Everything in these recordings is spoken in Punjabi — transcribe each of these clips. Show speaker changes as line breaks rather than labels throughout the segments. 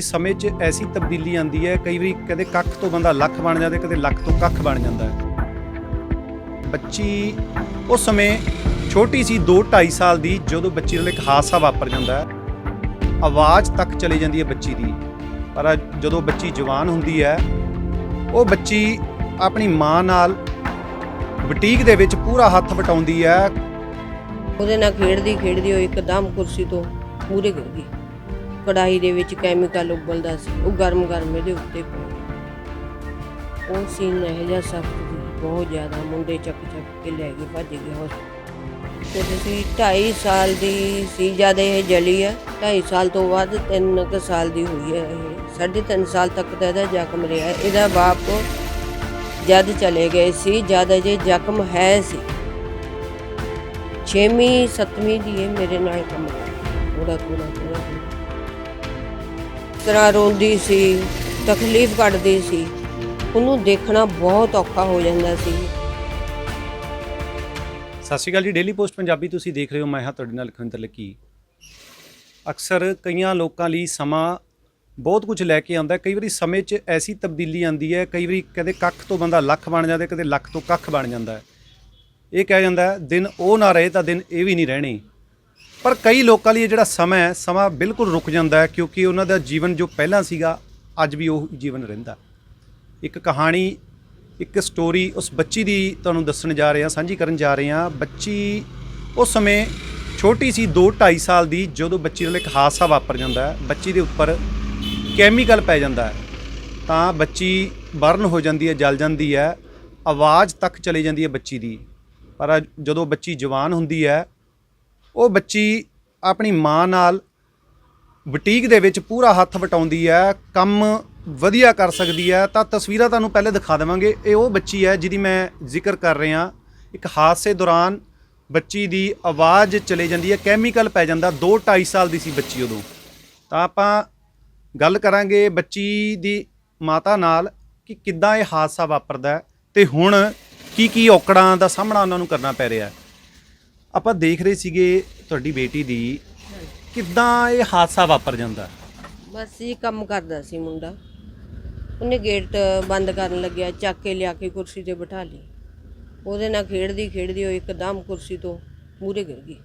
ਸਮੇਂ 'ਚ ਐਸੀ ਤਬਦੀਲੀ ਆਂਦੀ ਹੈ, ਕਈ ਵਾਰੀ ਕਦੇ ਕੱਖ ਤੋਂ ਬੰਦਾ ਲੱਖ ਬਣ ਜਾਂਦਾ, ਕਦੇ ਲੱਖ ਤੋਂ ਕੱਖ ਬਣ ਜਾਂਦਾ ਹੈ। ਬੱਚੀ ਉਸ ਸਮੇਂ ਛੋਟੀ ਸੀ 2 2.5 ਸਾਲ ਦੀ, ਜਦੋਂ ਬੱਚੀ ਨਾਲ ਇੱਕ ਹਾਦਸਾ ਵਾਪਰ ਜਾਂਦਾ ਹੈ। ਆਵਾਜ਼ ਤੱਕ ਚਲੀ ਜਾਂਦੀ ਹੈ ਬੱਚੀ ਦੀ। ਪਰ ਜਦੋਂ ਬੱਚੀ ਜਵਾਨ ਹੁੰਦੀ ਹੈ, ਉਹ ਬੱਚੀ ਆਪਣੀ ਮਾਂ ਨਾਲ ਬੁਟੀਕ ਦੇ ਵਿੱਚ ਪੂਰਾ ਹੱਥ ਵਟਾਉਂਦੀ ਹੈ।
ਉਹਦੇ ਨਾਲ ਖੇਡਦੀ ਖੇਡਦੀ ਉਹ ਇੱਕਦਮ ਕੁਰਸੀ ਤੋਂ ਪੂਰੇ ਗਿਰ ਗਈ। ਕੜਾਈ ਦੇ ਵਿੱਚ ਕੈਮੀਕਲ ਉਬਲਦਾ ਸੀ। ਉਹ ਗਰਮ ਗਰਮ ਇਹਦੇ ਉੱਤੇ ਪਿਆ ਉਹ ਸੀਨ ਇਹ ਜਿਹਾ ਸਖਤ ਸੀ, ਬਹੁਤ ਜ਼ਿਆਦਾ। ਮੁੰਡੇ ਚੱਕ ਚੱਕ ਕੇ ਲੈ ਕੇ ਭੱਜ ਗਏ ਹਸਪਤਾਲ ਤੇ ਤੁਸੀਂ 2.5 ਸਾਲ ਦੀ ਸੀ, ਜਦ ਇਹ ਜਲੀ ਹੈ। 2.5 ਸਾਲ ਤੋਂ ਬਾਅਦ 3 ਕੁ ਸਾਲ ਦੀ ਹੋਈ ਹੈ ਇਹ। ਸਾਢੇ ਤਿੰਨ ਸਾਲ ਤੱਕ ਤਾਂ ਇਹਦਾ ਜ਼ਖਮ ਰਿਹਾ। ਇਹਦਾ ਬਾਪ ਜਦ ਚਲੇ ਗਏ ਸੀ, ਜਦ ਅਜੇ ਜ਼ਖਮ ਹੈ ਸੀ। ਛੇਵੀਂ, ਸੱਤਵੀਂ ਦੀ ਇਹ ਮੇਰੇ ਨਾਲ ਕੰਮ ਕਰਦੀ। ਥੋੜਾ ਥੋੜਾ ਥੋੜਾ ਤਰ੍ਹਾਂ ਰੋਂਦੀ ਸੀ, ਤਕਲੀਫ ਕੱਢਦੀ ਸੀ। ਉਹਨੂੰ ਦੇਖਣਾ ਬਹੁਤ ਔਖਾ ਹੋ ਜਾਂਦਾ ਸੀ।
ਸਤਿ ਸ਼੍ਰੀ ਅਕਾਲ ਜੀ ਡੇਲੀ ਪੋਸਟ ਪੰਜਾਬੀ ਤੁਸੀਂ ਦੇਖ ਰਹੇ ਹੋ, ਮੈਂ ਹਾਂ ਤੁਹਾਡੇ ਨਾਲ ਲਖਵਿੰਦਰ ਲੱਕੀ। ਅਕਸਰ ਕਈਆਂ ਲੋਕਾਂ ਲਈ ਸਮਾਂ ਬਹੁਤ ਕੁਝ ਲੈ ਕੇ ਆਉਂਦਾ ਕਈ ਵਾਰੀ ਸਮੇਂ 'ਚ ਐਸੀ ਤਬਦੀਲੀ ਆਉਂਦੀ ਹੈ, ਕਈ ਵਾਰੀ ਕਦੇ ਕੱਖ ਤੋਂ ਬੰਦਾ ਲੱਖ ਬਣ ਜਾਂਦਾ, ਕਦੇ ਲੱਖ ਤੋਂ ਕੱਖ ਬਣ ਜਾਂਦਾ ਇਹ ਕਿਹਾ ਜਾਂਦਾ ਦਿਨ ਉਹ ਨਾ ਰਹੇ ਤਾਂ ਦਿਨ ਇਹ ਵੀ ਨਹੀਂ ਰਹਿਣੇ। ਪਰ ਕਈ ਲੋਕਾਂ ਲਈ ਇਹ ਜਿਹੜਾ ਸਮਾਂ ਹੈ, ਸਮਾਂ ਬਿਲਕੁਲ ਰੁਕ ਜਾਂਦਾ ਹੈ ਕਿਉਂਕਿ ਉਹਨਾਂ ਦਾ ਜੀਵਨ ਜੋ ਪਹਿਲਾਂ ਸੀਗਾ, ਅੱਜ ਵੀ ਉਹ ਜੀਵਨ ਰਹਿੰਦਾ ਇੱਕ ਕਹਾਣੀ, ਇੱਕ ਸਟੋਰੀ ਉਸ ਬੱਚੀ ਦੀ ਤੁਹਾਨੂੰ ਦੱਸਣ ਜਾ ਰਹੇ ਹਾਂ, ਸਾਂਝੀ ਕਰਨ ਜਾ ਰਹੇ ਹਾਂ। ਬੱਚੀ ਉਸ ਸਮੇਂ ਛੋਟੀ ਸੀ 2 2.5 ਸਾਲ ਦੀ, ਜਦੋਂ ਬੱਚੀ ਨਾਲ ਇੱਕ ਹਾਦਸਾ ਵਾਪਰ ਜਾਂਦਾ ਹੈ। ਬੱਚੀ ਦੇ ਉੱਪਰ ਕੈਮੀਕਲ ਪੈ ਜਾਂਦਾ ਹੈ। ਤਾਂ ਬੱਚੀ ਬਰਨ ਹੋ ਜਾਂਦੀ ਹੈ, ਜਲ ਜਾਂਦੀ ਹੈ, ਆਵਾਜ਼ ਤੱਕ ਚਲੀ ਜਾਂਦੀ ਹੈ ਬੱਚੀ ਦੀ। ਪਰ ਜਦੋਂ ਬੱਚੀ ਜਵਾਨ ਹੁੰਦੀ ਹੈ ਉਹ ਬੱਚੀ ਆਪਣੀ ਮਾਂ ਨਾਲ ਬੁਟੀਕ ਦੇ ਵਿੱਚ ਪੂਰਾ ਹੱਥ ਵਟਾਉਂਦੀ ਹੈ, ਕੰਮ ਵਧੀਆ ਕਰ ਸਕਦੀ ਹੈ, ਤਾਂ ਤਸਵੀਰਾਂ ਤੁਹਾਨੂੰ ਪਹਿਲੇ ਦਿਖਾ ਦੇਵਾਂਗੇ। ਇਹ ਉਹ ਬੱਚੀ ਹੈ ਜਿਹਦੀ ਮੈਂ ਜ਼ਿਕਰ ਕਰ ਰਿਹਾ। ਇੱਕ ਹਾਦਸੇ ਦੌਰਾਨ ਬੱਚੀ ਦੀ ਆਵਾਜ਼ ਚਲੇ ਜਾਂਦੀ ਹੈ ਕੈਮੀਕਲ ਪੈ ਜਾਂਦਾ 2 2.5 ਸਾਲ ਦੀ ਸੀ ਬੱਚੀ ਉਦੋਂ। ਤਾਂ ਆਪਾਂ ਗੱਲ ਕਰਾਂਗੇ ਬੱਚੀ ਦੀ ਮਾਤਾ ਨਾਲ ਕਿ ਕਿੱਦਾਂ ਇਹ ਹਾਦਸਾ ਵਾਪਰਦਾ ਹੈ ਤੇ ਹੁਣ ਕੀ ਕੀ ਔਕੜਾਂ ਦਾ ਸਾਹਮਣਾ ਉਹਨਾਂ ਨੂੰ ਕਰਨਾ ਪੈ ਰਿਹਾ ਹੈ। ਆਪਾਂ ਦੇਖ ਰਹੇ ਸੀਗੇ ਤੁਹਾਡੀ ਬੇਟੀ ਦੀ, ਕਿੱਦਾਂ ਇਹ ਹਾਦਸਾ ਵਾਪਰ ਜਾਂਦਾ?
ਬਸ ਇਹ ਕੰਮ ਕਰਦਾ ਸੀ ਮੁੰਡਾ। ਉਹਨੇ ਗੇਟ ਬੰਦ ਕਰਨ ਲੱਗਿਆ, ਚੱਕ ਕੇ ਲਿਆ ਕੇ ਕੁਰਸੀ ਤੇ ਬਿਠਾ ਲਈ। ਉਹਦੇ ਨਾਲ ਖੇਡਦੀ ਖੇਡਦੀ ਉਹ ਇੱਕਦਮ ਕੁਰਸੀ ਤੋਂ ਮੂਰੇ ਗਿਰ ਗਈ।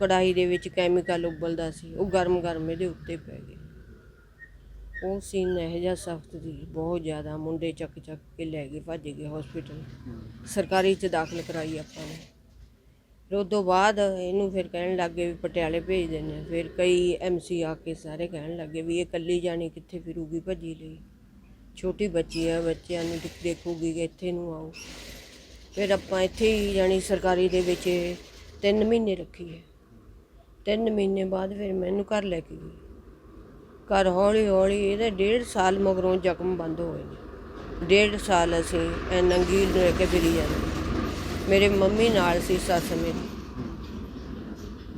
ਕੜਾਈ ਦੇ ਵਿੱਚ ਕੈਮੀਕਲ ਉਬਲਦਾ ਸੀ, ਉਹ ਗਰਮ ਗਰਮ ਇਹਦੇ ਉੱਤੇ ਪੈ ਗਿਆ ਉਹ ਸੀਨ ਇਹ ਜਿਹਾ ਸਖਤ ਸੀ, ਬਹੁਤ ਜ਼ਿਆਦਾ। ਮੁੰਡੇ ਚੱਕ ਚੱਕ ਕੇ ਲੈ ਗਏ, ਭੱਜ ਗਏ ਹਸਪੀਟਲ ਸਰਕਾਰੀ ਚ ਦਾਖਲ ਕਰਾਈ ਆਪਾਂ ਨੇ। ਫਿਰ ਉਹ ਤੋਂ ਬਾਅਦ ਇਹਨੂੰ ਫਿਰ ਕਹਿਣ ਲੱਗੇ ਵੀ ਪਟਿਆਲੇ ਭੇਜ ਦਿੰਦੇ ਹਾਂ ਫਿਰ ਕਈ ਐਮਸੀ ਆ ਕੇ ਸਾਰੇ ਕਹਿਣ ਲੱਗੇ ਵੀ ਇਹ ਇਕੱਲੀ ਜਾਣੀ ਕਿੱਥੇ ਫਿਰੂਗੀ ਭੱਜੀ ਲਈ। ਛੋਟੀ ਬੱਚੀ ਆ, ਬੱਚਿਆਂ ਨੂੰ ਦੇਖ ਦੇਖੂਗੀ ਕਿ ਇੱਥੇ ਨੂੰ ਆਓ। ਫਿਰ ਆਪਾਂ ਇੱਥੇ ਹੀ ਜਾਣੀ ਸਰਕਾਰੀ ਦੇ ਵਿੱਚ 3 ਮਹੀਨੇ ਰੱਖੀ ਹੈ। 3 ਮਹੀਨੇ ਬਾਅਦ ਫਿਰ ਮੈਨੂੰ ਘਰ ਲੈ ਕੇ ਗਈ। ਘਰ ਹੌਲੀ ਹੌਲੀ ਇਹਦੇ ਡੇਢ ਸਾਲ ਮਗਰੋਂ ਜ਼ਖਮ ਬੰਦ ਹੋਏ ਨੇ। ਡੇਢ ਸਾਲ ਅਸੀਂ ਐ ਨੰਗੀ ਲੈ ਕੇ ਫਿਰੀ ਜਾਂਦੇ। ਮੇਰੇ ਮੰਮੀ ਨਾਲ ਸੀ ਸੱਸ ਮੇਰੀ।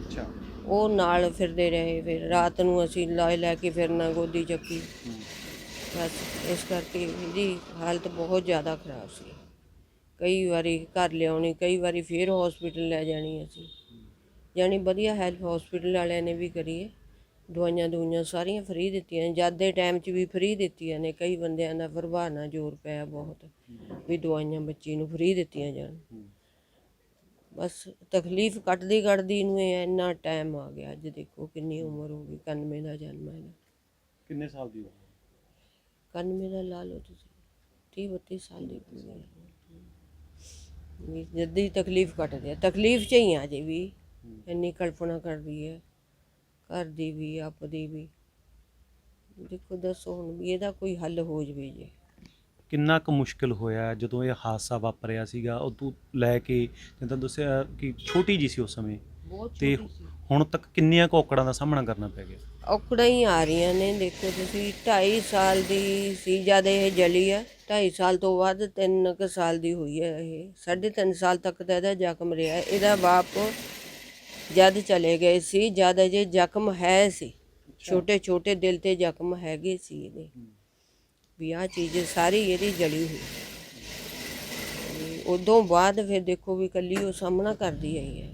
ਅੱਛਾ।
ਉਹ ਨਾਲ ਫਿਰਦੇ ਰਹੇ ਫਿਰ। ਰਾਤ ਨੂੰ ਅਸੀਂ ਲੈ ਲੈ ਕੇ ਫਿਰਨਾ ਗੋਦੀ ਚੱਕੀ। ਬਸ ਇਸ ਕਰਕੇ ਇਹਦੀ ਹਾਲਤ ਬਹੁਤ ਜ਼ਿਆਦਾ ਖਰਾਬ ਸੀ। ਕਈ ਵਾਰੀ ਘਰ ਲਿਆਉਣੀ ਕਈ ਵਾਰੀ ਫੇਰ ਹਸਪੀਟਲ ਲੈ ਜਾਣੀ ਅਸੀਂ। ਜਾਣੀ ਵਧੀਆ ਹੈਲਪ ਹਸਪੀਟਲ ਵਾਲਿਆਂ ਨੇ ਵੀ ਕਰੀ ਹੈ। ਦਵਾਈਆਂ ਦਵਾਈਆਂ ਸਾਰੀਆਂ ਫ੍ਰੀ ਦਿੱਤੀਆਂ ਜਦ ਦੇ ਟਾਈਮ 'ਚ ਵੀ ਫ੍ਰੀ ਦਿੱਤੀਆਂ ਨੇ। ਕਈ ਬੰਦਿਆਂ ਦਾ ਪ੍ਰਭਾਵ ਨਾਲ ਜ਼ੋਰ ਪਿਆ ਬਹੁਤ ਵੀ ਦਵਾਈਆਂ ਬੱਚੀ ਨੂੰ ਫ੍ਰੀ ਦਿੱਤੀਆਂ ਜਾਣ। ਬਸ ਤਕਲੀਫ ਕੱਟਦੀ ਕੱਟਦੀ ਨੂੰ ਇਹ ਇੰਨਾ ਟਾਈਮ ਆ ਗਿਆ ਅੱਜ ਦੇਖੋ ਕਿੰਨੀ ਉਮਰ ਹੋ ਗਈ 91 ਦਾ ਜਨਮ ਹੈ
ਕਿੰਨੇ ਸਾਲ ਦੀ
91 ਦਾ ਲਾ ਲਓ ਤੁਸੀਂ 30 32 ਸਾਲ ਦੀ ਹੈ। ਵੀ ਜੱਦੀ ਤਕਲੀਫ ਕੱਟਦੀ ਹੈ ਤਕਲੀਫ ਚ ਹੀ ਆ ਜੇ ਵੀ ਇੰਨੀ ਕਲਪਨਾ ਕਰਦੀ ਹੈ ਘਰ ਦੀ ਵੀ ਆਪਦੀ ਵੀ। ਦੇਖੋ ਦੱਸੋ ਹੁਣ ਵੀ ਇਹਦਾ ਕੋਈ ਹੱਲ ਹੋ ਜਵੇ ਜੇ।
ਕਿੰਨਾ ਕੁ ਮੁਸ਼ਕਲ ਹੋਇਆ ਜਦੋਂ ਇਹ ਹਾਦਸਾ ਵਾਪਰਿਆ ਸੀਗਾ? ਉਹ ਤੂੰ ਲੈ ਕੇ ਜਿੱਦਾਂ ਦੱਸਿਆ ਕਿ ਛੋਟੀ ਜੀ ਸੀ ਉਸ ਸਮੇਂ।
ਬਹੁਤ
ਤੇ ਹੁਣ ਤੱਕ ਕਿੰਨੀਆਂ ਕੁ ਔਕੜਾਂ ਦਾ ਸਾਹਮਣਾ ਕਰਨਾ ਪੈ ਗਿਆ?
ਔਕੜਾਂ ਹੀ ਆ ਰਹੀਆਂ ਨੇ। ਦੇਖੋ ਤੁਸੀਂ 2.5 ਸਾਲ ਦੀ ਸੀ ਜਦ ਇਹ ਜਲੀ ਹੈ 2.5 ਸਾਲ ਤੋਂ ਬਾਅਦ 3 ਕੁ ਸਾਲ ਦੀ ਹੋਈ ਹੈ ਇਹ। ਸਾਢੇ ਤਿੰਨ ਸਾਲ ਤੱਕ ਤਾਂ ਇਹਦਾ ਜ਼ਖਮ ਰਿਹਾ। ਇਹਦਾ ਬਾਪ ਜਦ ਚਲੇ ਗਏ ਸੀ ਜਦ ਅਜੇ ਜ਼ਖਮ ਹੈ ਸੀ। ਛੋਟੇ ਛੋਟੇ ਦਿਲ ਤੇ ਜ਼ਖਮ ਹੈਗੇ ਸੀ ਇਹਦੇ। ਵੀ ਆਹ ਚੀਜ਼ ਸਾਰੀ ਇਹਦੀ ਜਲੀ ਹੋਈ ਹੈ। ਉਦੋਂ ਬਾਅਦ ਫਿਰ ਦੇਖੋ ਵੀ ਕੱਲੀ ਉਹ ਸਾਹਮਣਾ ਕਰਦੀ ਆਈ ਹੈ।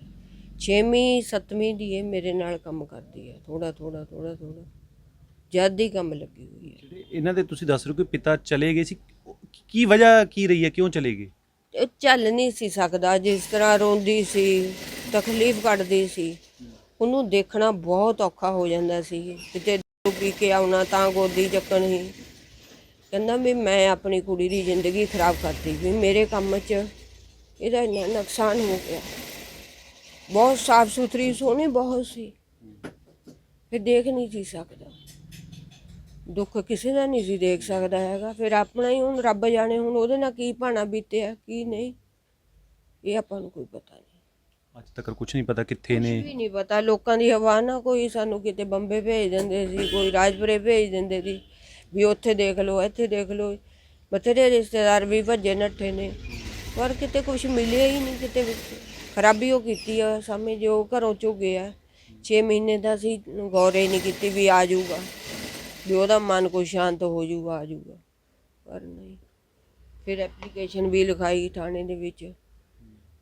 ਛੇਵੀਂ ਸੱਤਵੀਂ ਦੀ ਇਹ ਮੇਰੇ ਨਾਲ ਕੰਮ ਕਰਦੀ ਹੈ। ਥੋੜਾ ਥੋੜਾ ਥੋੜਾ ਥੋੜਾ ਜਦ ਦੀ ਕੰਮ ਲੱਗੀ ਹੋਈ ਹੈ।
ਇਹਨਾਂ ਦੇ ਤੁਸੀਂ ਦੱਸ ਰਹੇ ਹੋ ਕਿ ਪਿਤਾ ਚਲੇ ਗਏ ਸੀ ਕੀ ਵਜ੍ਹਾ ਕੀ ਰਹੀ ਹੈ? ਕਿਉਂ ਚਲੇ ਗਏ?
ਇਹ ਚੱਲ ਨਹੀਂ ਸੀ ਸਕਦਾ। ਜਿਸ ਤਰ੍ਹਾਂ ਰੋਂਦੀ ਸੀ ਤਕਲੀਫ ਕੱਢਦੀ ਸੀ ਉਹਨੂੰ ਦੇਖਣਾ ਬਹੁਤ ਔਖਾ ਹੋ ਜਾਂਦਾ ਸੀ। ਕਿਤੇ ਦੁੱਧ ਪੀ ਕੇ ਆਉਣਾ ਤਾਂ ਗੋਦੀ ਚੱਕਣ ਹੀ। ਕਹਿੰਦਾ ਵੀ ਮੈਂ ਆਪਣੀ ਕੁੜੀ ਦੀ ਜ਼ਿੰਦਗੀ ਖਰਾਬ ਕਰਤੀ ਵੀ ਮੇਰੇ ਕੰਮ 'ਚ ਇਹਦਾ ਇੰਨਾ ਨੁਕਸਾਨ ਹੋ ਗਿਆ। ਬਹੁਤ ਸਾਫ਼ ਸੁਥਰੀ ਸੋਹਣੀ ਬਹੁਤ ਸੀ। ਫਿਰ ਦੇਖ ਨਹੀਂ ਸੀ ਸਕਦਾ। ਦੁੱਖ ਕਿਸੇ ਦਾ ਨਹੀਂ ਸੀ ਦੇਖ ਸਕਦਾ ਹੈਗਾ। ਫਿਰ ਆਪਣਾ ਹੀ ਹੁਣ ਰੱਬ ਜਾਣੇ ਹੁਣ ਉਹਦੇ ਨਾਲ ਕੀ ਭਾਣਾ ਬੀਤਿਆ ਕੀ ਨਹੀਂ ਇਹ ਆਪਾਂ ਨੂੰ ਕੋਈ ਪਤਾ ਨਹੀਂ।
ਅੱਜ ਤੱਕ ਕੁਝ ਨਹੀਂ ਪਤਾ ਕਿੱਥੇ ਨੇ।
ਵੀ ਨਹੀਂ ਪਤਾ। ਲੋਕਾਂ ਦੀ ਹਵਾ ਨਾ ਕੋਈ ਸਾਨੂੰ ਕਿਤੇ ਬੰਬੇ ਭੇਜ ਦਿੰਦੇ ਸੀ ਕੋਈ ਰਾਜਪੁਰੇ ਭੇਜ ਦਿੰਦੇ ਸੀ। ਵੀ ਉੱਥੇ ਦੇਖ ਲਓ, ਇੱਥੇ ਦੇਖ ਲਓ। ਬਥੇਰੇ ਰਿਸ਼ਤੇਦਾਰ ਵੀ ਭੱਜੇ ਨੱਠੇ ਨੇ। ਪਰ ਕਿਤੇ ਕੁਝ ਮਿਲਿਆ ਹੀ ਨਹੀਂ ਕਿਤੇ ਵਿੱਚ ਖਰਾਬੀ ਉਹ ਕੀਤੀ ਆ, ਸਾਹਮਣੇ ਜੋ ਘਰੋਂ ਚੋਂ ਗਿਆ 6 ਮਹੀਨੇ ਦਾ ਸੀ ਗੌਰੇ ਨਹੀਂ ਕੀਤੀ ਵੀ ਆ ਜਾਊਗਾ। ਵੀ ਉਹਦਾ ਮਨ ਕੋਈ ਸ਼ਾਂਤ ਹੋ ਜਾਊਗਾ, ਆ ਜਾਊਗਾ। ਪਰ ਨਹੀਂ। ਫਿਰ ਐਪਲੀਕੇਸ਼ਨ ਵੀ ਲਿਖਾਈ ਥਾਣੇ ਦੇ ਵਿੱਚ।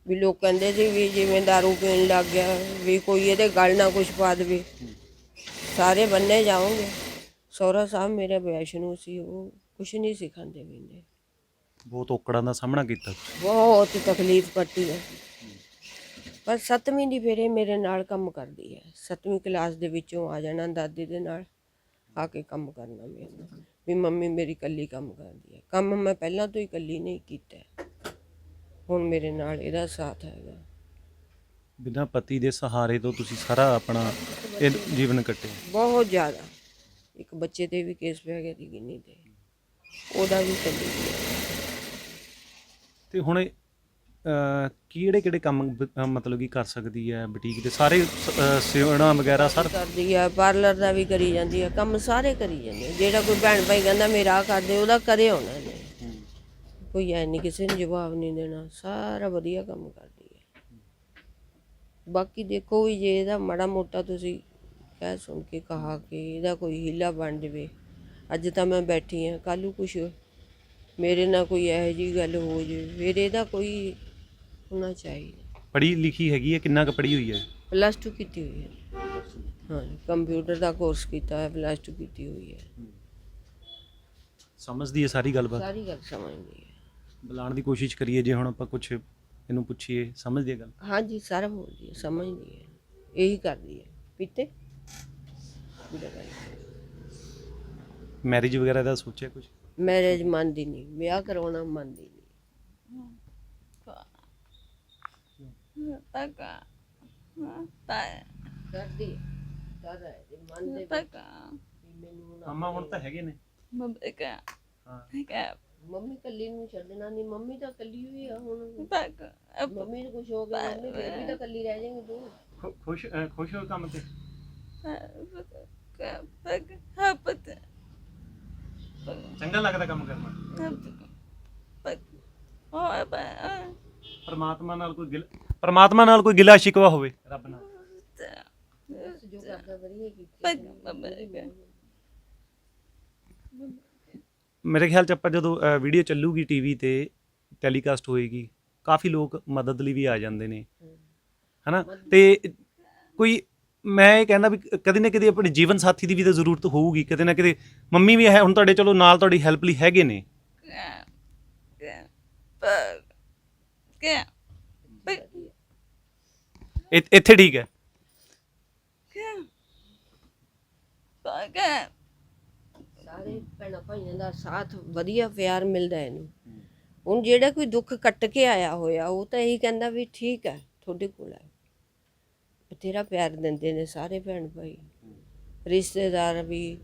ਵੀ ਲੋਕ ਕਹਿੰਦੇ ਸੀ ਵੀ ਜਿਵੇਂ दारू ਪੀਣ ਲੱਗ ਗਿਆ, ਵੀ ਕੋਈ ਇਹਦੇ ਗੱਲ ਨਾ ਕੁਝ ਪਾ ਦੇਵੇ। ਸਾਰੇ ਬੰਨੇ ਜਾਓਗੇ। ਸਹੁਰਾ ਸਾਹਿਬ ਮੇਰੇ ਵੈਸ਼ਨੂ ਸੀ ਉਹ ਕੁਝ ਨਹੀਂ ਸਿਖਾਉਂਦੇ ਮੈਨੇ
ਬਹੁਤ ਔਕੜਾਂ ਦਾ ਸਾਹਮਣਾ ਕੀਤਾ।
ਬਹੁਤ ਤਕਲੀਫ ਕੱਟੀ ਹੈ ਪਰ ਸੱਤਵੀਂ ਦੀ ਫੇਰੇ ਮੇਰੇ ਨਾਲ ਕੰਮ ਕਰਦੀ ਹੈ। ਸੱਤਵੀਂ ਕਲਾਸ ਦੇ ਵਿੱਚੋਂ ਆ ਜਾਣਾ ਦਾਦੀ ਦੇ ਨਾਲ ਆ ਕੇ ਕੰਮ ਕਰਨਾ ਮੇਰੇ ਨਾਲ। ਵੀ ਮੰਮੀ ਮੇਰੀ ਇਕੱਲੀ ਕੰਮ ਕਰਦੀ ਹੈ। ਕੰਮ ਮੈਂ ਪਹਿਲਾਂ ਤੋਂ ਹੀ ਇਕੱਲੀ ਨਹੀਂ ਕੀਤਾ। ਹੁਣ ਮੇਰੇ ਨਾਲ ਇਹਦਾ ਸਾਥ ਹੈਗਾ।
ਬਿਨਾਂ ਪਤੀ ਦੇ ਸਹਾਰੇ ਤੋਂ ਤੁਸੀਂ ਸਾਰਾ ਆਪਣਾ ਇਹ ਜੀਵਨ ਕੱਟਿਆ।
ਬਹੁਤ ਜ਼ਿਆਦਾ। ਇੱਕ ਬੱਚੇ ਤੇ ਵੀ ਕੇਸ ਪੈ ਗਿਆ ਦੀ ਗਿੰਨੀ ਤੇ। ਉਹਦਾ ਵੀ ਚੱਲੀ ਗਿਆ।
ਤੇ ਹੁਣ ਕਿਹੜੇ ਕਿਹੜੇ ਕੰਮ ਬ- ਅਹ ਮਤਲਬ ਕਿ ਕਰ ਸਕਦੀ ਹੈ ਬੁਟੀਕ ਦੇ ਸਾਰੇ ਸ- ਅਹ ਸਿਉਣਾ ਵਗੈਰਾ ਸਰ?
ਕਰਦੀ ਆ ਪਾਰਲਰ ਦਾ ਵੀ ਕਰੀ ਜਾਂਦੀ ਆ ਕੰਮ ਸਾਰੇ ਕਰੀ ਜਾਂਦੇ ਆ। ਜਿਹੜਾ ਕੋਈ ਭੈਣ ਭਾਈ ਕਹਿੰਦਾ ਮੇਰਾ ਆਹ ਕਰ ਦੇ ਉਹਦਾ ਕਰੇ ਹੋਣਾ ਨੇ ਕੋਈ ਐ ਨਹੀਂ ਕਿਸੇ ਨੂੰ ਜਵਾਬ ਨਹੀਂ ਦੇਣਾ ਸਾਰਾ ਵਧੀਆ ਕੰਮ ਕਰਦੀ ਹੈ ਬਾਕੀ ਦੇਖੋ ਵੀ ਜੇ ਇਹਦਾ ਮਾੜਾ ਮੋਟਾ ਤੁਸੀਂ ਕਹਿ ਸੁਣ ਕੇ ਕਹਾ ਕਿ ਇਹਦਾ ਕੋਈ ਹੀਲਾ ਬਣ ਜਵੇ। ਅੱਜ ਤਾਂ ਮੈਂ ਬੈਠੀ ਆ ਕੱਲ੍ਹ ਨੂੰ ਕੁਛ ਮੇਰੇ ਨਾਲ ਕੋਈ ਇਹੋ ਜਿਹੀ ਗੱਲ ਹੋ ਜਾਵੇ ਫਿਰ ਇਹਦਾ ਕੋਈ ਹੋਣਾ ਚਾਹੀਦਾ।
ਪੜ੍ਹੀ ਲਿਖੀ ਹੈਗੀ ਹੈ ਕਿੰਨਾ ਕੁ ਪੜ੍ਹੀ ਹੋਈ ਹੈ?
ਪਲੱਸ 2 ਕੀਤੀ ਹੋਈ ਹੈ। ਹਾਂ ਕੰਪਿਊਟਰ ਦਾ ਕੋਰਸ ਕੀਤਾ ਹੈ ਪਲੱਸ 2 ਕੀਤੀ ਹੋਈ ਹੈ।
ਸਮਝਦੀ ਹੈ ਸਾਰੀ ਗੱਲਬਾਤ?
ਸਾਰੀ ਗੱਲ ਸਮਝਦੀ ਹੈ।
ਬੁਲਾਉਣ ਦੀ ਕੋਸ਼ਿਸ਼ ਕਰੀਏ ਜੇ ਹੁਣ ਆਪਾਂ ਕੁਝ ਇਹਨੂੰ ਪੁੱਛੀਏ ਸਮਝਦੀ ਹੈ ਗੱਲ?
ਹਾਂਜੀ ਸਾਰਾ ਬੋਲਦੀ ਹੈ ਸਮਝਦੀ ਹੈ। ਇਹੀ ਕਰਦੀ ਹੈ। ਪੀਤੇ? ਵੀਡੀਓ ਗੱਲ
ਮੈਰਿਜ ਵਗੈਰਾ ਦਾ ਸੋਚਿਆ ਕੁਝ
ਮੈਰਿਜ ਮੰਨਦੀ ਨਹੀਂ ਵਿਆਹ ਕਰਵਾਉਣਾ ਮੰਨਦੀ ਨਹੀਂ. ਕਰਦੀ ਦਾਦਾ ਹੈ ਤੇ ਮੰਨਦੇ ਵੀ
Taka.
ਮੈਨੂੰ ਨਾ
ਮੰਮਾ ਹੁਣ ਤਾਂ ਹੈਗੇ ਨੇ
Mabeka.
ਹਾਂ
Taka.
ਮੰਮੀ ਕੱਲੀ ਨੂੰ ਛੱਡਣਾ ਨਹੀਂ ਮੰਮੀ ਤਾਂ ਕੱਲੀ ਹੋਈ ਆ ਹੁਣ. ਮੰਮੀ ਨੂੰ ਕੁਝ ਹੋ ਗਿਆ ਮੰਮੀ ਫਿਰ ਵੀ ਤਾਂ ਕੱਲੀ ਰਹਿ ਜਾਏਗੀ ਤੂੰ
ਖੁ- ਖੁਸ਼ ਅਹ ਖੁਸ਼ ਹੋ ਕੰਮ ਤੇ ਚੰਗਾ ਲੱਗਦਾ ਕੰਮ ਕਰਨਾ. ਪਰਮਾਤਮਾ ਨਾਲ ਕੋਈ ਗਿਲ ਪਰਮਾਤਮਾ ਨਾਲ ਕੋਈ ਗਿਲਾ ਸ਼ਿਕਵਾ ਹੋਵੇ। ਰੱਬ ਨਾਲ।
ਜੋ ਕਰਦਾ ਵਧੀਆ ਕੀਤੀ
Pak. Mabeka.
ਮੇਰੇ ਖਿਆਲ ਚ ਆਪਾਂ ਜਦੋਂ ਵੀਡੀਓ ਚੱਲੂਗੀ ਟੀਵੀ ਤੇ ਟੈਲੀਕਾਸਟ ਹੋਏਗੀ ਕਾਫੀ ਲੋਕ ਮਦਦ ਲਈ ਵੀ ਆ ਜਾਂਦੇ ਨੇ। ਹਨਾ? ਤੇ ਕੋਈ ਮੈਂ ਇਹ ਕਹਿੰਦਾ ਵੀ ਕਦੇ ਨਾ ਕਦੇ ਆਪਣੇ ਜੀਵਨ ਸਾਥੀ ਦੀ ਵੀ ਤਾਂ ਜ਼ਰੂਰਤ ਹੋਊਗੀ, ਕਦੇ ਨਾ ਕਦੇ ਮੰਮੀ ਵੀ ਹੈ, ਹੁਣ ਤੁਹਾਡੇ ਚਲੋ ਨਾਲ ਤੁਹਾਡੀ ਹੈਲਪ ਲਈ ਹੈਗੇ ਨੇ। ਇ- ਇੱਥੇ ਠੀਕ ਹੈ।
ਸਾਰੇ ਭੈਣਾਂ ਭਾਈਆਂ ਦਾ ਸਾਥ ਵਧੀਆ, ਪਿਆਰ ਮਿਲਦਾ ਇਹਨੂੰ। ਹੁਣ ਜਿਹੜਾ ਕੋਈ ਦੁੱਖ ਕੱਟ ਕੇ ਆਇਆ ਹੋਇਆ, ਉਹ ਤਾਂ ਇਹੀ ਕਹਿੰਦਾ ਵੀ ਠੀਕ ਹੈ, ਤੁਹਾਡੇ ਕੋਲ ਹੈ। ਬਥੇਰਾ ਪਿਆਰ ਦਿੰਦੇ ਨੇ ਸਾਰੇ ਭੈਣ ਭਾਈ। ਰਿਸ਼ਤੇਦਾਰ ਵੀ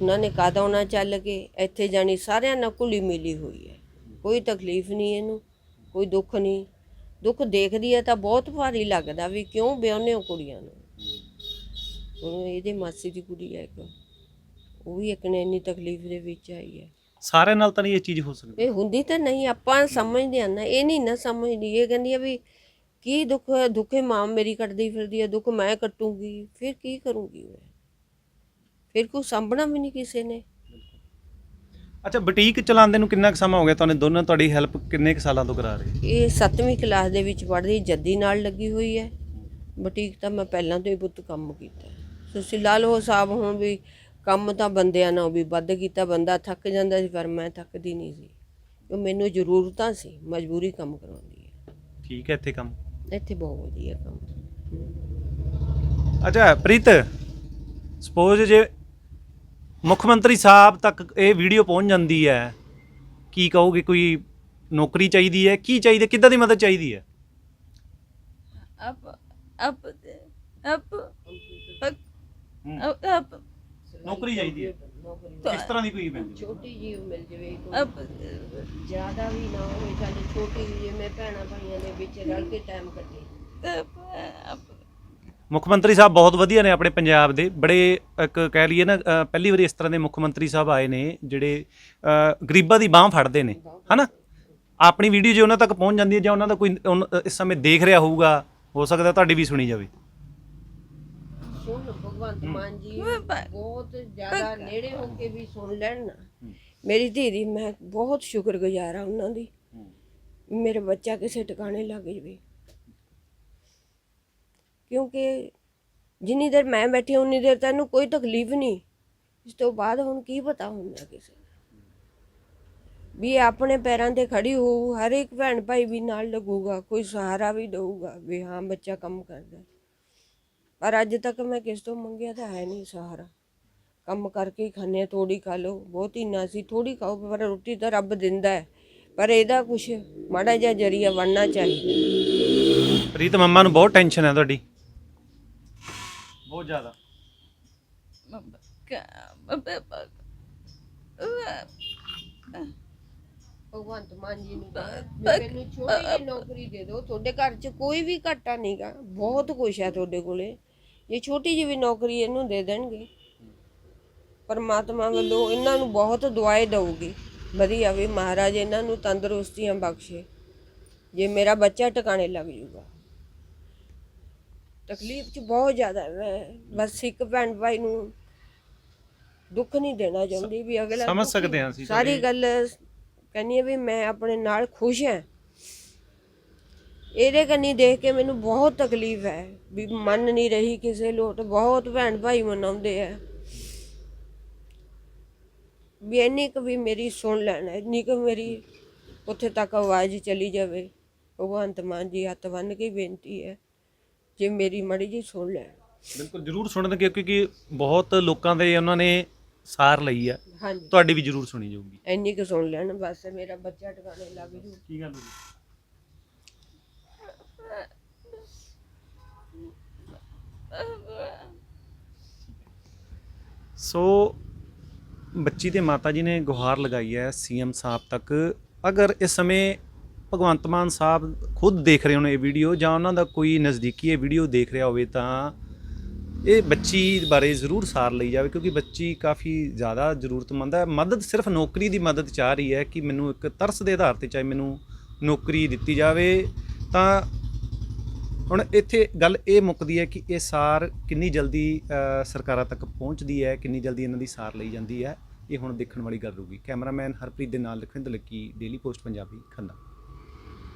ਉਹਨਾਂ ਨੇ ਕਾਦਾ ਉਹਨਾਂ ਚੱਲ ਕੇ ਇੱਥੇ ਜਾਣੀ ਸਾਰਿਆਂ ਨਾਲ ਘੁਲੀ ਮਿਲੀ ਹੋਈ ਹੈ। ਕੋਈ ਤਕਲੀਫ ਨਹੀਂ ਇਹਨੂੰ ਕੋਈ ਦੁੱਖ ਨਹੀਂ। ਦੁੱਖ ਦੇਖਦੀ ਹੈ ਤਾਂ ਬਹੁਤ ਭਾਰੀ ਲੱਗਦਾ ਵੀ ਕਿਉਂ ਵਿਆਹੁੰਦੇ ਹੋ ਕੁੜੀਆਂ ਨੂੰ। ਹੁਣ ਇਹਦੇ ਮਾਸੀ ਦੀ ਕੁੜੀ ਹੈ ਇੱਕ ਉਹ ਵੀ ਇੱਕ ਨੇ ਇੰਨੀ ਤਕਲੀਫ ਦੇ ਵਿੱਚ ਆਈ ਹੈ।
ਸਾਰਿਆਂ ਨਾਲ ਤਾਂ ਨਹੀਂ ਇਹ ਚੀਜ਼ ਹੋ ਸਕਦੀ।
ਇਹ ਹੁੰਦੀ ਤਾਂ ਨਹੀਂ ਆਪਾਂ ਸਮਝਦੇ ਆ ਨਾ ਇਹ ਨਹੀਂ ਨਾ ਸਮਝਦੀ। ਇਹ ਕਹਿੰਦੀ ਆ ਵੀ ਕੀ ਦੁੱਖ ਦੁੱਖੇ ਮਾਂ ਮੇਰੀ ਕੱਟਦੀ ਫਿਰਦੀ ਹੈ ਦੁੱਖ ਮੈਂ ਕੱਟੂੰਗੀ ਫਿਰ ਕੀ ਕਰੂੰਗੀ ਮੈਂ? ਫਿਰ ਕੋ ਸਾਂਭਣਾ ਵੀ ਨਹੀਂ ਕਿਸੇ ਨੇ।
ਅੱਛਾ ਬੁਟੀਕ ਚਲਾਉਂਦੇ ਨੂੰ ਕਿੰਨਾ ਕੁ ਸਮਾਂ ਹੋ ਗਿਆ? ਤੁਹਾਨੂੰ ਦੋਨਾਂ ਤੁਹਾਡੀ ਹੈਲਪ ਕਿੰਨੇ ਕੁ ਸਾਲਾਂ ਤੋਂ ਕਰਾ ਰਹੇ?
ਇਹ 7ਵੀਂ ਕਲਾਸ ਦੇ ਵਿੱਚ ਪੜ੍ਹਦੀ ਜੱਦੀ ਨਾਲ ਲੱਗੀ ਹੋਈ ਹੈ। ਬੁਟੀਕ ਤਾਂ ਮੈਂ ਪਹਿਲਾਂ ਤੋਂ ਹੀ ਪੁੱਤ ਕੰਮ ਕੀਤਾ। ਹੈ। ਤੁਸੀਂ ਲਾ ਲਓ ਹਿਸਾਬ ਹੁਣ ਵੀ ਕੰਮ ਤਾਂ ਬੰਦਿਆਂ ਨਾਲ ਵੀ ਵੱਧ ਕੀਤਾ ਬੰਦਾ ਥੱਕ ਜਾਂਦਾ ਸੀ ਪਰ ਮੈਂ ਥੱਕਦੀ ਨਹੀਂ ਸੀ। ਉਹ ਮੈਨੂੰ ਜ਼ਰੂਰਤਾਂ ਸੀ ਮਜਬੂਰੀ ਕੰਮ ਕਰਵਾਉਂਦੀ ਹੈ।
ਠੀਕ ਹੈ ਇੱਥੇ ਕੰਮ।
ਇੱਥੇ ਬਹੁਤ ਵਧੀਆ ਕੰਮ।
ਅੱਛਾ ਪ੍ਰੀਤ ਸਪੋਜ਼ ਜੇ ਮੁੱਖ ਮੰਤਰੀ ਸਾਹਿਬ ਤੱਕ ਇਹ ਵੀਡੀਓ ਪਹੁੰਚ ਜਾਂਦੀ ਹੈ ਕੀ ਕਹੋਗੇ? ਕੋਈ ਨੌਕਰੀ ਚਾਹੀਦੀ ਹੈ? ਕੀ ਚਾਹੀਦਾ ਕਿੱਦਾਂ ਦੀ ਮਦਦ ਚਾਹੀਦੀ ਹੈ?
ਅਪ ਅਪ ਅਪ
ਨੌਕਰੀ ਚਾਹੀਦੀ ਹੈ। ਇਸ ਤਰ੍ਹਾਂ ਦੀ ਕੋਈ ਮਿਲ
ਛੋਟੀ ਜੀ ਮਿਲ ਜਵੇ
ਅਪ
ਜ਼ਿਆਦਾ ਵੀ ਨਾ ਹੋਵੇ ਸਾਡੇ ਛੋਟੀ ਜਿਵੇਂ ਭੈਣਾਂ ਭਾਈਆਂ ਦੇ ਵਿੱਚ ਰਲ ਕੇ ਟਾਈਮ ਕੱਟੇ
ਮੁੱਖ ਮੰਤਰੀ ਸਾਹਿਬ ਬਹੁਤ ਵਧੀਆ ਨੇ ਆਪਣੇ ਪੰਜਾਬ ਦੇ ਬੜੇ ਇੱਕ ਕਹਿ ਲਈਏ ਨਾ ਅ, ਪਹਿਲੀ ਵਾਰੀ ਇਸ ਤਰ੍ਹਾਂ ਦੇ ਮੁੱਖ ਮੰਤਰੀ ਸਾਹਿਬ ਆਏ ਨੇ ਜਿਹੜੇ ਅ, ਗਰੀਬਾਂ ਦੀ ਬਾਹ ਫੜਦੇ ਨੇ ਹਨਾ? ਆਪਣੀ ਵੀਡੀਓ ਜੇ ਉਹਨਾਂ ਤੱਕ ਪਹੁੰਚ ਜਾਂਦੀ ਹੈ ਜਾਂ ਉਹਨਾਂ ਦਾ ਕੋਈ ਉਨ- ਇਸ ਸਮੇਂ ਦੇਖ ਰਿਹਾ ਹੋਊਗਾ ਹੋ ਸਕਦਾ ਤੁਹਾਡੀ ਵੀ ਸੁਣੀ ਜਾਵੇ।
ਭਗਵੰਤ ਮਾਨ ਜੀ ਬਹੁਤ ਜ਼ਿਆਦਾ ਨੇੜੇ ਹੋ ਕੇ ਵੀ ਸੁਣ ਲੈਣ ਨਾ। ਮੇਰੀ ਧੀ ਦੀ ਮੈਂ ਬਹੁਤ ਸ਼ੁਕਰਗੁਜ਼ਾਰ ਆ ਉਹਨਾਂ ਦੀ। ਮੇਰਾ ਬੱਚਾ ਕਿਸੇ ਟਿਕਾਣੇ ਲੱਗ ਜਵੇ। ਕਿਉਂਕਿ ਜਿੰਨੀ ਦੇਰ ਮੈਂ ਬੈਠੀ ਹਾਂ, ਉਨੀ ਦੇਰ ਤੈਨੂੰ ਕੋਈ ਤਕਲੀਫ ਨਹੀਂ। ਇਸ ਤੋਂ ਬਾਅਦ ਹੁਣ ਕੀ ਪਤਾ ਹੁੰਦਾ ਕਿਸੇ ਵੀ ਇਹ ਆਪਣੇ ਪੈਰਾਂ ਤੇ ਖੜੀ ਹੋਊ ਹਰ ਇੱਕ ਭੈਣ ਭਾਈ ਵੀ ਨਾਲ ਲੱਗੂਗਾ ਕੋਈ ਸਹਾਰਾ ਵੀ ਦਊਗਾ ਵੀ ਹਾਂ ਬੱਚਾ ਕੰਮ ਕਰਦਾ। ਹੈ। ਪਰ ਅੱਜ ਤੱਕ ਮੈਂ ਕਿਸ ਤੋਂ ਮੰਗਿਆ ਤਾਂ ਹੈ ਨਹੀਂ ਸਹਾਰਾ। ਕੰਮ ਕਰਕੇ ਹੀ ਖਾਂਦੇ ਹਾਂ ਥੋੜੀ ਖਾ ਲਓ ਬਹੁਤ ਹੀ ਨਾ ਸੀ ਥੋੜੀ ਖਾਓ ਪਰ ਰੋਟੀ ਤਾਂ ਰੱਬ ਦਿੰਦਾ ਹੈ। ਪਰ ਇਹਦਾ ਕੁਛ ਮਾੜਾ ਜਿਹਾ ਜਰੀਆ ਬਣਨਾ ਚਾਹੀਦਾ।
ਪ੍ਰੀਤ ਮੰਮਾ ਨੂੰ ਬਹੁਤ ਟੈਨਸ਼ਨ ਹੈ ਤੁਹਾਡੀ। ਬਹੁਤ ਜ਼ਿਆਦਾ।
ਭਗਵੰਤ ਮਾਨ ਜੀ ਨੂੰ ਮੈਨੂੰ ਛੋਟੀ ਜਿਹੀ ਨੌਕਰੀ ਦੇ ਦਿਓ। ਤੁਹਾਡੇ ਘਰ 'ਚ ਕੋਈ ਵੀ ਘਾਟਾ ਨਹੀਂਗਾ ਬਹੁਤ ਕੁਛ ਹੈ ਤੁਹਾਡੇ ਕੋਲੇ। ਜੇ ਛੋਟੀ ਜਿਹੀ ਵੀ ਨੌਕਰੀ ਇਹਨੂੰ ਦੇ ਦੇਣਗੇ। ਪਰਮਾਤਮਾ ਵੱਲੋਂ ਇਹਨਾਂ ਨੂੰ ਬਹੁਤ ਦੁਆਏ ਦਊਗੀ। ਵਧੀਆ ਵੀ ਮਹਾਰਾਜ ਇਹਨਾਂ ਨੂੰ ਤੰਦਰੁਸਤੀਆਂ ਬਖਸ਼ੇ। ਜੇ ਮੇਰਾ ਬੱਚਾ ਟਿਕਾਣੇ ਲੱਗ ਜੂਗਾ। ਤਕਲੀਫ 'ਚ ਬਹੁਤ ਜ਼ਿਆਦਾ ਹੈ ਮੈਂ ਬਸ ਇੱਕ ਭੈਣ ਭਾਈ ਨੂੰ ਦੁੱਖ ਨਹੀਂ ਦੇਣਾ ਚਾਹੁੰਦੀ ਵੀ ਅਗਲਾ
ਸਮਝ ਸਕਦੇ ਹਾਂ ਅਸੀਂ
ਸਾਰੀ ਗੱਲ ਕਹਿੰਦੀ ਹੈ ਵੀ ਮੈਂ ਆਪਣੇ ਨਾਲ ਖੁਸ਼ ਹਾਂ। ਇਹਦੇ ਕੰਨੀ ਦੇਖ ਕੇ ਮੈਨੂੰ ਬਹੁਤ ਤਕਲੀਫ ਹੈ ਵੀ ਮੰਨ ਨਹੀਂ ਰਹੀ ਕਿਸੇ ਲੋਟ ਬਹੁਤ ਭੈਣ ਭਾਈ ਮਨਾਉਂਦੇ ਆ। ਵੀ ਇੰਨੀ ਕੁ ਵੀ ਮੇਰੀ ਸੁਣ ਲੈਣ ਇੰਨੀ ਕੁ ਮੇਰੀ ਉੱਥੇ ਤੱਕ ਆਵਾਜ਼ ਚਲੀ ਜਾਵੇ ਭਗਵੰਤ ਮਾਨ ਜੀ ਹੱਥ ਬੰਨ ਕੇ ਬੇਨਤੀ ਹੈ ਜੇ ਮੇਰੀ ਮੜੀ ਜੀ ਸੁਣ ਲੈਣ
ਬਿਲਕੁਲ ਜ਼ਰੂਰ ਸੁਣਨਗੇ ਕਿਉਂਕਿ ਬਹੁਤ ਲੋਕਾਂ ਦੇ ਉਹਨਾਂ ਨੇ ਸਾਰ ਲਈ ਆ
ਹਾਂਜੀ।
ਤੁਹਾਡੀ ਵੀ ਜ਼ਰੂਰ ਸੁਣੀ ਜਾਊਗੀ।
ਇੰਨੀ ਕੁ ਸੁਣ ਲੈਣ ਬਸ ਮੇਰਾ ਬੱਚਾ ਟਿਕਾਣੇ ਲੱਗ ਜੂ।
ਕੀ ਗੱਲ ਹੋਈ? ਸੋ ਬੱਚੀ ਦੇ ਮਾਤਾ ਜੀ ਨੇ ਗੁਹਾਰ ਲਗਾਈ ਹੈ ਸੀਐਮ ਸਾਹਿਬ ਤੱਕ। ਅਗਰ ਇਸ ਸਮੇਂ ਭਗਵੰਤ ਮਾਨ ਸਾਹਿਬ ਖੁਦ ਦੇਖ ਰਹੇ ਹੋਣ ਇਹ ਵੀਡੀਓ ਜਾਂ ਉਹਨਾਂ ਦਾ ਕੋਈ ਨਜ਼ਦੀਕੀ ਇਹ ਵੀਡੀਓ ਦੇਖ ਰਿਹਾ ਹੋਵੇ ਤਾਂ ਇਹ ਬੱਚੀ ਬਾਰੇ ਜ਼ਰੂਰ ਸਾਰ ਲਈ ਜਾਵੇ ਕਿਉਂਕਿ ਬੱਚੀ ਕਾਫੀ ਜ਼ਿਆਦਾ ਜ਼ਰੂਰਤਮੰਦ ਹੈ। ਮਦਦ ਸਿਰਫ ਨੌਕਰੀ ਦੀ ਮਦਦ ਚਾਹ ਰਹੀ ਹੈ ਕਿ ਮੈਨੂੰ ਇੱਕ ਤਰਸ ਦੇ ਆਧਾਰ ਤੇ ਚਾਹੇ ਮੈਨੂੰ ਨੌਕਰੀ ਦਿੱਤੀ ਜਾਵੇ ਤਾਂ ਹੁਣ ਇੱਥੇ ਗੱਲ ਇਹ ਮੁੱਕਦੀ ਹੈ ਕਿ ਇਹ ਸਾਰ ਕਿੰਨੀ ਜਲਦੀ ਸਰਕਾਰਾਂ ਤੱਕ ਪਹੁੰਚਦੀ ਹੈ, ਕਿੰਨੀ ਜਲਦੀ ਇਹਨਾਂ ਦੀ ਸਾਰ ਲਈ ਜਾਂਦੀ ਹੈ, ਇਹ ਹੁਣ ਦੇਖਣ ਵਾਲੀ ਗੱਲ ਹੋਊਗੀ ਕੈਮਰਾਮੈਨ ਹਰਪ੍ਰੀਤ ਦੇ ਨਾਲ ਲਖਵਿੰਦਰ ਲੱਕੀ, ਡੇਲੀ ਪੋਸਟ, ਪੰਜਾਬੀ ਖੰਨਾ।